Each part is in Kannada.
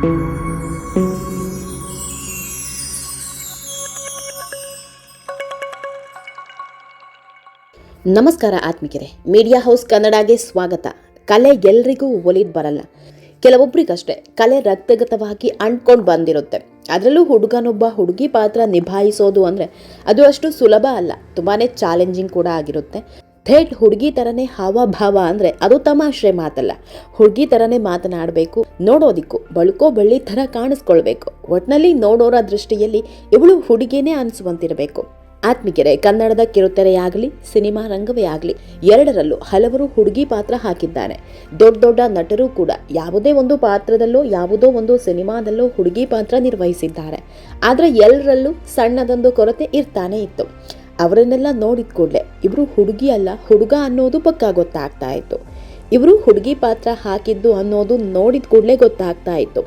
ನಮಸ್ಕಾರ ಆತ್ಮಿಕರೆ ಮೀಡಿಯಾ ಹೌಸ್ ಕನ್ನಡಗೆ ಸ್ವಾಗತ. ಕಲೆ ಎಲ್ರಿಗೂ ಒಲಿದ್ ಬರಲ್ಲ. ಕೆಲವೊಬ್ರಿಗಷ್ಟೇ, ಕಲೆ ರಕ್ತಗತವಾಗಿ ಅಂಟ್ಕೊಂಡು ಬಂದಿರುತ್ತೆ. ಅದರಲ್ಲೂ ಹುಡುಗನೊಬ್ಬ ಹುಡುಗಿ ಪಾತ್ರ ನಿಭಾಯಿಸೋದು ಅಂದರೆ ಅದು ಅಷ್ಟು ಸುಲಭ ಅಲ್ಲ. ತುಂಬಾ ಚಾಲೆಂಜಿಂಗ್ ಕೂಡ ಆಗಿರುತ್ತೆ. ಥೇಟ್ ಹುಡುಗಿ ಥರನೇ ಹಾವಭಾವ ಅಂದರೆ ಅದು ತಮಾಷೆ ಮಾತಲ್ಲ. ಹುಡುಗಿ ಥರನೇ ಮಾತನಾಡಬೇಕು, ನೋಡೋದಿಕ್ಕು, ಬಳ್ಕೋ ಬಳ್ಳಿ ಥರ ಕಾಣಿಸ್ಕೊಳ್ಬೇಕು. ಒಟ್ನಲ್ಲಿ ನೋಡೋರ ದೃಷ್ಟಿಯಲ್ಲಿ ಇವಳು ಹುಡುಗಿನೇ ಅನಿಸುವಂತಿರಬೇಕು. ಆತ್ಮಿಕೆರೆ, ಕನ್ನಡದ ಕಿರುತೆರೆಯಾಗಲಿ, ಸಿನಿಮಾ ರಂಗವೇ ಆಗಲಿ, ಎರಡರಲ್ಲೂ ಹಲವರು ಹುಡುಗಿ ಪಾತ್ರ ಹಾಕಿದ್ದಾರೆ. ದೊಡ್ಡ ದೊಡ್ಡ ನಟರು ಕೂಡ ಯಾವುದೇ ಒಂದು ಪಾತ್ರದಲ್ಲೋ, ಯಾವುದೋ ಒಂದು ಸಿನಿಮಾದಲ್ಲೋ ಹುಡುಗಿ ಪಾತ್ರ ನಿರ್ವಹಿಸಿದ್ದಾರೆ. ಆದರೆ ಎಲ್ಲರಲ್ಲೂ ಸಣ್ಣದೊಂದು ಕೊರತೆ ಇರ್ತಾನೆ ಇತ್ತು. ಅವರನ್ನೆಲ್ಲ ನೋಡಿದ ಇವರು ಹುಡುಗಿ ಅಲ್ಲ, ಹುಡುಗ ಅನ್ನೋದು ಪಕ್ಕ ಗೊತ್ತಾಗ್ತಾ ಇತ್ತು. ಇವರು ಹುಡುಗಿ ಪಾತ್ರ ಹಾಕಿದ್ದು ಅನ್ನೋದು ನೋಡಿದ ಕೂಡಲೇ ಗೊತ್ತಾಗ್ತಾ ಇತ್ತು.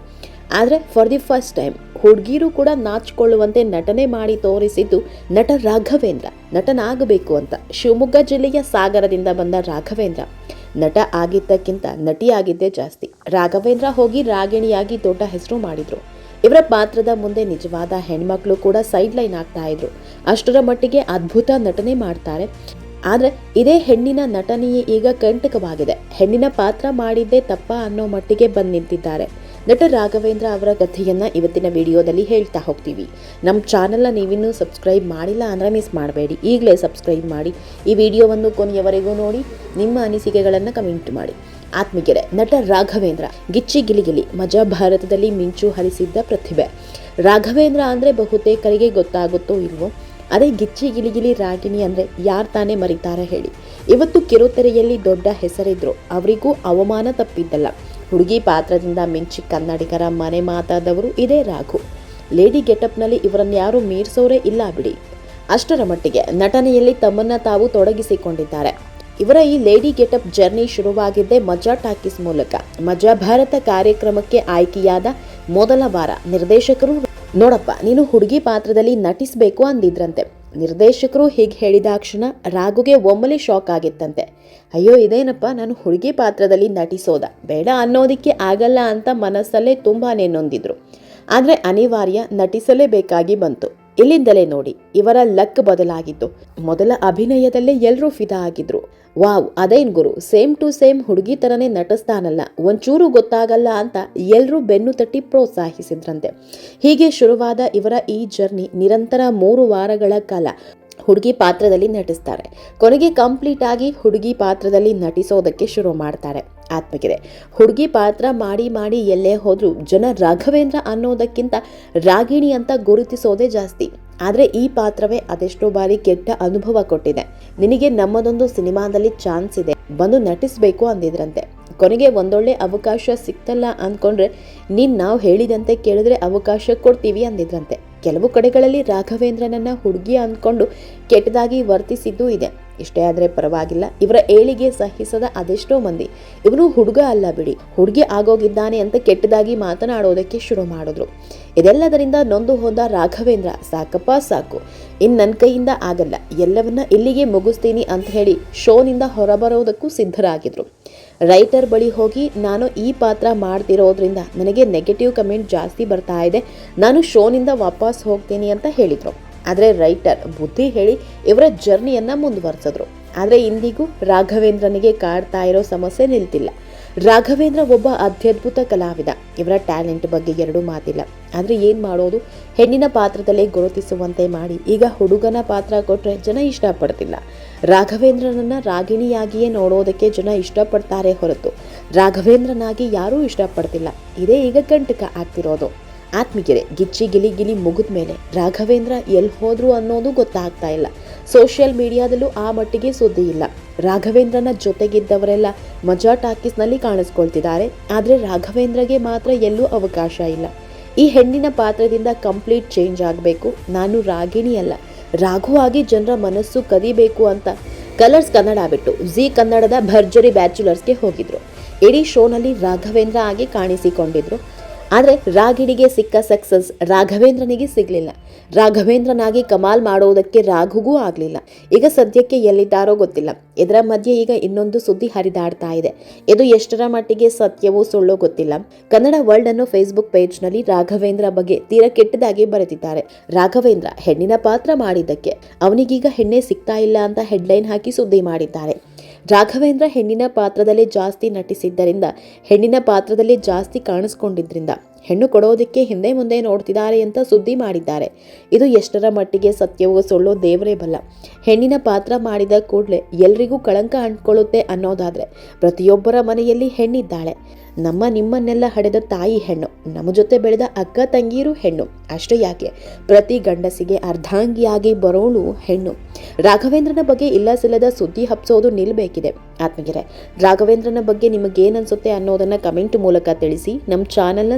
ಆದರೆ ಫಾರ್ ದಿ ಫಸ್ಟ್ ಟೈಮ್ ಹುಡುಗಿರು ಕೂಡ ನಾಚಿಕೊಳ್ಳುವಂತೆ ನಟನೆ ಮಾಡಿ ತೋರಿಸಿದ್ದು ನಟ ರಾಘವೇಂದ್ರ. ನಟನಾಗಬೇಕು ಅಂತ ಶಿವಮೊಗ್ಗ ಜಿಲ್ಲೆಯ ಸಾಗರದಿಂದ ಬಂದ ರಾಘವೇಂದ್ರ. ನಟ ಆಗಿದ್ದಕ್ಕಿಂತ ನಟಿಯಾಗಿದ್ದೇ ಜಾಸ್ತಿ. ರಾಘವೇಂದ್ರ ಹೋಗಿ ರಾಗಿಣಿಯಾಗಿ ದೊಡ್ಡ ಹೆಸರು ಮಾಡಿದ್ರು. ಇವರ ಪಾತ್ರದ ಮುಂದೆ ನಿಜವಾದ ಹೆಣ್ಮಕ್ಳು ಕೂಡ ಸೈಡ್ ಲೈನ್ ಆಗ್ತಾ ಇದ್ರು. ಅಷ್ಟರ ಮಟ್ಟಿಗೆ ಅದ್ಭುತ ನಟನೆ ಮಾಡ್ತಾರೆ. ಆದರೆ ಇದೇ ಹೆಣ್ಣಿನ ನಟನೆಯೇ ಈಗ ಕಂಟಕವಾಗಿದೆ. ಹೆಣ್ಣಿನ ಪಾತ್ರ ಮಾಡಿದ್ದೇ ತಪ್ಪ ಅನ್ನೋ ಮಟ್ಟಿಗೆ ಬಂದು ನಿಂತಿದ್ದಾರೆ. ನಟ ರಾಘವೇಂದ್ರ ಅವರ ಕಥೆಯನ್ನು ಇವತ್ತಿನ ವಿಡಿಯೋದಲ್ಲಿ ಹೇಳ್ತಾ ಹೋಗ್ತೀವಿ. ನಮ್ಮ ಚಾನೆಲ್ನ ನೀವಿನ್ನೂ ಸಬ್ಸ್ಕ್ರೈಬ್ ಮಾಡಿಲ್ಲ ಅಂದರೆ ಮಿಸ್ ಮಾಡಬೇಡಿ. ಈಗಲೇ ಸಬ್ಸ್ಕ್ರೈಬ್ ಮಾಡಿ ಈ ವಿಡಿಯೋವನ್ನು ಕೊನೆಯವರೆಗೂ ನೋಡಿ. ನಿಮ್ಮ ಅನಿಸಿಕೆಗಳನ್ನು ಕಮೆಂಟ್ ಮಾಡಿ. ಆತ್ಮೀಗೆರೆ. ನಟ ರಾಘವೇಂದ್ರ, ಗಿಚ್ಚಿ ಗಿಲಿಗಿಲಿ, ಮಜಾ ಭಾರತದಲ್ಲಿ ಮಿಂಚು ಹರಿಸಿದ್ದ ಪ್ರತಿಭೆ. ರಾಘವೇಂದ್ರ ಅಂದರೆ ಬಹುತೇಕರಿಗೆ ಗೊತ್ತಾಗುತ್ತೋ ಇಲ್ವೋ? ಅದೇ ಗಿಚ್ಚಿ ಗಿಲಿಗಿಲಿ ರಾಗಿಣಿ ಅಂದರೆ ಯಾರು ತಾನೇ ಮರಿತಾರೆ ಹೇಳಿ. ಇವತ್ತು ಕಿರುತೆರೆಯಲ್ಲಿ ದೊಡ್ಡ ಹೆಸರಿದ್ರು. ಅವರಿಗೂ ಅವಮಾನ ತಪ್ಪಿದ್ದಲ್ಲ. ಹುಡುಗಿ ಪಾತ್ರದಿಂದ ಮಿಂಚಿ ಕನ್ನಡಿಗರ ಮನೆ ಮಾತಾದವರು ಇದೇ ರಾಘು. ಲೇಡಿ ಗೆಟಪ್ನಲ್ಲಿ ಇವರನ್ನು ಯಾರು ಮೀರ್ಸೋರೇ ಇಲ್ಲ ಬಿಡಿ. ಅಷ್ಟರ ಮಟ್ಟಿಗೆ ನಟನೆಯಲ್ಲಿ ತಮ್ಮನ್ನ ತಾವು ತೊಡಗಿಸಿಕೊಂಡಿದ್ದಾರೆ. ಇವರ ಈ ಲೇಡಿ ಗೆಟಪ್ ಜರ್ನಿ ಶುರುವಾಗಿದ್ದೇ ಮಜಾ ಟಾಕೀಸ್ ಮೂಲಕ. ಮಜಾ ಭಾರತ ಕಾರ್ಯಕ್ರಮಕ್ಕೆ ಆಯ್ಕೆಯಾದ ಮೊದಲ ವಾರ. ನಿರ್ದೇಶಕರು, ನೋಡಪ್ಪ, ನೀನು ಹುಡುಗಿ ಪಾತ್ರದಲ್ಲಿ ನಟಿಸಬೇಕು ಅಂದಿದ್ರಂತೆ. ನಿರ್ದೇಶಕರು ಹೀಗೆ ಹೇಳಿದಾಕ್ಷಣ ರಾಘುಗೆ ಒಮ್ಮೆಲೆ ಶಾಕ್ ಆಗಿತ್ತಂತೆ. ಅಯ್ಯೋ, ಇದೇನಪ್ಪ, ನಾನು ಹುಡುಗಿ ಪಾತ್ರದಲ್ಲಿ ನಟಿಸೋದ? ಬೇಡ ಅನ್ನೋದಕ್ಕೆ ಆಗಲ್ಲ ಅಂತ ಮನಸ್ಸಲ್ಲೇ ತುಂಬಾ ನೊಂದಿದ್ರು. ಆದರೆ ಅನಿವಾರ್ಯ, ನಟಿಸಲೇಬೇಕಾಗಿ ಬಂತು. ಇಲ್ಲಿಂದಲೇ ನೋಡಿ, ಇವರ ಲಕ್ ಬದಲಾಗಿದ್ದು. ಮೊದಲ ಅಭಿನಯದಲ್ಲೇ ಎಲ್ಲರೂ ಫಿದಾ ಆಗಿದ್ರು. ವಾವ್, ಅದೇನ್ ಗುರು? ಸೇಮ್ ಟು ಸೇಮ್ ಹುಡುಗಿ ತರನೇ ನಟಿಸ್ತಾನಲ್ಲ. ಒಂಚೂರು ಗೊತ್ತಾಗಲ್ಲ ಅಂತ ಎಲ್ಲರೂ ಬೆನ್ನು ತಟ್ಟಿ ಪ್ರೋತ್ಸಾಹಿಸಿದ್ರಂತೆ. ಹೀಗೆ ಶುರುವಾದ ಇವರ ಈ ಜರ್ನಿ ನಿರಂತರ ಮೂರು ವಾರಗಳ ಕಾಲ ಹುಡುಗಿ ಪಾತ್ರದಲ್ಲಿ ನಟಿಸ್ತಾರೆ. ಕೊನೆಗೆ ಕಂಪ್ಲೀಟ್ ಆಗಿ ಹುಡುಗಿ ಪಾತ್ರದಲ್ಲಿ ನಟಿಸೋದಕ್ಕೆ ಶುರು ಮಾಡ್ತಾರೆ. ಆತ್ಮಗಿದೆ. ಹುಡುಗಿ ಪಾತ್ರ ಮಾಡಿ ಮಾಡಿ ಎಲ್ಲೇ ಹೋದರೂ ಜನ ರಾಘವೇಂದ್ರ ಅನ್ನೋದಕ್ಕಿಂತ ರಾಗಿಣಿ ಅಂತ ಗುರುತಿಸೋದೇ ಜಾಸ್ತಿ. ಆದರೆ ಈ ಪಾತ್ರವೇ ಅದೆಷ್ಟೋ ಬಾರಿ ಕೆಟ್ಟ ಅನುಭವ ಕೊಟ್ಟಿದೆ. ನಿನಗೆ ನಮ್ಮದೊಂದು ಸಿನಿಮಾದಲ್ಲಿ ಚಾನ್ಸ್ ಇದೆ. ಬಂದು ನಟಿಸ್ಬೇಕು ಅಂದಿದ್ರಂತೆ. ಕೊನೆಗೆ ಒಂದೊಳ್ಳೆ ಅವಕಾಶ ಸಿಕ್ತಲ್ಲ ಅಂದ್ಕೊಂಡ್ರೆ ನೀನು ನಾವು ಹೇಳಿದಂತೆ ಕೇಳಿದ್ರೆ ಅವಕಾಶ ಕೊಡ್ತೀವಿ ಅಂದಿದ್ರಂತೆ. ಕೆಲವು ಕಡೆಗಳಲ್ಲಿ ರಾಘವೇಂದ್ರನನ್ನ ಹುಡುಗಿ ಅಂದ್ಕೊಂಡು ಕೆಟ್ಟದಾಗಿ ವರ್ತಿಸಿದ್ದೂ ಇದೆ. ಇಷ್ಟೇ ಆದರೆ ಪರವಾಗಿಲ್ಲ. ಇವರ ಏಳಿಗೆ ಸಹಿಸದ ಅದೆಷ್ಟೋ ಮಂದಿ. ಇವನು ಹುಡುಗ ಅಲ್ಲ ಬಿಡಿ. ಹುಡುಗಿ ಆಗೋಗಿದ್ದಾನೆ ಅಂತ ಕೆಟ್ಟದಾಗಿ ಮಾತನಾಡೋದಕ್ಕೆ ಶುರು ಮಾಡಿದ್ರು. ಇದೆಲ್ಲದರಿಂದ ನೊಂದು ಹೋದ ರಾಘವೇಂದ್ರ, ಸಾಕಪ್ಪ, ಸಾಕು. ಇನ್ನು ನನ್ನ ಕೈಯಿಂದ ಆಗಲ್ಲ. ಎಲ್ಲವನ್ನ ಇಲ್ಲಿಗೆ ಮುಗಿಸ್ತೀನಿ ಅಂತ ಹೇಳಿ ಶೋನಿಂದ ಹೊರಬರೋದಕ್ಕೂ ಸಿದ್ಧರಾಗಿದ್ರು. ರೈಟರ್ ಬಳಿ ಹೋಗಿ, ನಾನು ಈ ಪಾತ್ರ ಮಾಡ್ತಿರೋದ್ರಿಂದ ನನಗೆ ನೆಗೆಟಿವ್ ಕಮೆಂಟ್ ಜಾಸ್ತಿ ಬರ್ತಾ ಇದೆ. ನಾನು ಶೋನಿಂದ ವಾಪಸ್ ಹೋಗ್ತೀನಿ ಅಂತ ಹೇಳಿದರು. ಆದರೆ ರೈಟರ್ ಬುದ್ಧಿ ಹೇಳಿ ಇವರ ಜರ್ನಿಯನ್ನು ಮುಂದುವರೆಸಿದ್ರು. ಆದರೆ ಇಂದಿಗೂ ರಾಘವೇಂದ್ರನಿಗೆ ಕಾಡ್ತಾ ಇರೋ ಸಮಸ್ಯೆ ನಿಲ್ತಿಲ್ಲ. ರಾಘವೇಂದ್ರ ಒಬ್ಬ ಅತ್ಯದ್ಭುತ ಕಲಾವಿದ. ಇವರ ಟ್ಯಾಲೆಂಟ್ ಬಗ್ಗೆ ಎರಡೂ ಮಾತಿಲ್ಲ. ಆದರೆ ಏನು ಮಾಡೋದು? ಹೆಣ್ಣಿನ ಪಾತ್ರದಲ್ಲೇ ಗುರುತಿಸುವಂತೆ ಮಾಡಿ. ಈಗ ಹುಡುಗನ ಪಾತ್ರ ಕೊಟ್ಟರೆ ಜನ ಇಷ್ಟಪಡ್ತಿಲ್ಲ. ರಾಘವೇಂದ್ರನನ್ನು ರಾಗಿಣಿಯಾಗಿಯೇ ನೋಡೋದಕ್ಕೆ ಜನ ಇಷ್ಟಪಡ್ತಾರೆ ಹೊರತು. ರಾಘವೇಂದ್ರನಾಗಿ ಯಾರೂ ಇಷ್ಟಪಡ್ತಿಲ್ಲ. ಇದೇ ಈಗ ಕಂಟಕ ಆಗ್ತಿರೋದು. ಆತ್ಮೀಗೆರೆ ಗಿಚ್ಚಿ ಗಿಲಿ ಗಿಲಿ ಮುಗಿದ ಮೇಲೆ ರಾಘವೇಂದ್ರ ಎಲ್ಲಿ ಹೋದ್ರು ಅನ್ನೋದು ಗೊತ್ತಾಗ್ತಾ ಇಲ್ಲ. ಸೋಷಿಯಲ್ ಮೀಡಿಯಾದಲ್ಲೂ ಆ ಮಟ್ಟಿಗೆ ಸುದ್ದಿ ಇಲ್ಲ. ರಾಘವೇಂದ್ರನ ಜೊತೆಗಿದ್ದವರೆಲ್ಲ ಮಜಾ ಟಾಕೀಸ್ನಲ್ಲಿ ಕಾಣಿಸ್ಕೊಳ್ತಿದ್ದಾರೆ. ಆದರೆ ರಾಘವೇಂದ್ರಗೆ ಮಾತ್ರ ಎಲ್ಲೂ ಅವಕಾಶ ಇಲ್ಲ. ಈ ಹೆಣ್ಣಿನ ಪಾತ್ರದಿಂದ ಕಂಪ್ಲೀಟ್ ಚೇಂಜ್ ಆಗಬೇಕು. ನಾನು ರಾಗಿಣಿ ಅಲ್ಲ ರಾಘುವಾಗಿ ಜನರ ಮನಸ್ಸು ಕದಿಬೇಕು ಅಂತ ಕಲರ್ಸ್ ಕನ್ನಡ ಬಿಟ್ಟು ಜಿ ಕನ್ನಡದ ಭರ್ಜರಿ ಬ್ಯಾಚುಲರ್ಸ್ಗೆ ಹೋಗಿದ್ರು. ಇಡೀ ಶೋನಲ್ಲಿ ರಾಘವೇಂದ್ರ ಆಗಿ ಕಾಣಿಸಿಕೊಂಡಿದ್ರು. ಆದರೆ ರಾಗಿಣಿಗೆ ಸಿಕ್ಕ ಸಕ್ಸಸ್ ರಾಘವೇಂದ್ರನಿಗೆ ಸಿಗಲಿಲ್ಲ. ರಾಘವೇಂದ್ರನಾಗಿ ಕಮಾಲ್ ಮಾಡೋದಕ್ಕೆ ರಾಘುಗೂ ಆಗಲಿಲ್ಲ. ಈಗ ಸದ್ಯಕ್ಕೆ ಎಲ್ಲಿದ್ದಾರೋ ಗೊತ್ತಿಲ್ಲ. ಇದರ ಮಧ್ಯೆ ಈಗ ಇನ್ನೊಂದು ಸುದ್ದಿ ಹರಿದಾಡ್ತಾ ಇದೆ. ಇದು ಎಷ್ಟರ ಮಟ್ಟಿಗೆ ಸತ್ಯವೋ ಸುಳ್ಳೋ ಗೊತ್ತಿಲ್ಲ. ಕನ್ನಡ ವರ್ಲ್ಡ್ ಅನ್ನೋ ಫೇಸ್ಬುಕ್ ಪೇಜ್ನಲ್ಲಿ ರಾಘವೇಂದ್ರ ಬಗ್ಗೆ ತೀರ ಕೆಟ್ಟದಾಗಿ ಬರೆದಿದ್ದಾರೆ. ರಾಘವೇಂದ್ರ ಹೆಣ್ಣಿನ ಪಾತ್ರ ಮಾಡಿದ್ದಕ್ಕೆ. ಅವನಿಗೀಗ ಹೆಣ್ಣೆ ಸಿಗ್ತಾ ಇಲ್ಲ ಅಂತ ಹೆಡ್ಲೈನ್ ಹಾಕಿ ಸುದ್ದಿ ಮಾಡಿದ್ದಾರೆ. ರಾಘವೇಂದ್ರ ಹೆಣ್ಣಿನ ಪಾತ್ರದಲ್ಲೇ ಜಾಸ್ತಿ ನಟಿಸಿದ್ದರಿಂದ ಹೆಣ್ಣಿನ ಪಾತ್ರದಲ್ಲೇ ಜಾಸ್ತಿ ಕಾಣಿಸ್ಕೊಂಡಿದ್ರಿಂದ. ಹೆಣ್ಣು ಕೊಡೋದಕ್ಕೆ ಹಿಂದೆ ಮುಂದೆ ನೋಡ್ತಿದ್ದಾರೆ ಅಂತ ಸುದ್ದಿ ಮಾಡಿದ್ದಾರೆ. ಇದು ಎಷ್ಟರ ಮಟ್ಟಿಗೆ ಸತ್ಯವೋ ಸುಳ್ಳೋ ದೇವರೇ ಬಲ್ಲ. ಹೆಣ್ಣಿನ ಪಾತ್ರ ಮಾಡಿದ ಕೂಡಲೇ ಎಲ್ರಿಗೂ ಕಳಂಕ ಅಂಟ್ಕೊಳ್ಳುತ್ತೆ ಅನ್ನೋದಾದ್ರೆ ಪ್ರತಿಯೊಬ್ಬರ ಮನೆಯಲ್ಲಿ ಹೆಣ್ಣಿದ್ದಾಳೆ. ನಮ್ಮ ನಿಮ್ಮನ್ನೆಲ್ಲ ಹಡೆದ ತಾಯಿ ಹೆಣ್ಣು, ನಮ್ಮ ಜೊತೆ ಬೆಳೆದ ಅಕ್ಕ ತಂಗಿಯರು ಹೆಣ್ಣು. ಅಷ್ಟೇ ಯಾಕೆ? ಪ್ರತಿ ಗಂಡಸಿಗೆ ಅರ್ಧಾಂಗಿಯಾಗಿ ಬರೋಳು ಹೆಣ್ಣು. ರಾಘವೇಂದ್ರನ ಬಗ್ಗೆ ಇಲ್ಲ ಸಿಲ್ಲದ ಸುದ್ದಿ ಹಬ್ಸೋದು ನಿಲ್ಬೇಕಿದೆ. ಆತ್ಮಗೆರೆ ರಾಘವೇಂದ್ರನ ಬಗ್ಗೆ ನಿಮಗೇನನ್ಸುತ್ತೆ ಅನ್ನೋದನ್ನ ಕಮೆಂಟ್ ಮೂಲಕ ತಿಳಿಸಿ ನಮ್ಮ ಚಾನಲ್ನ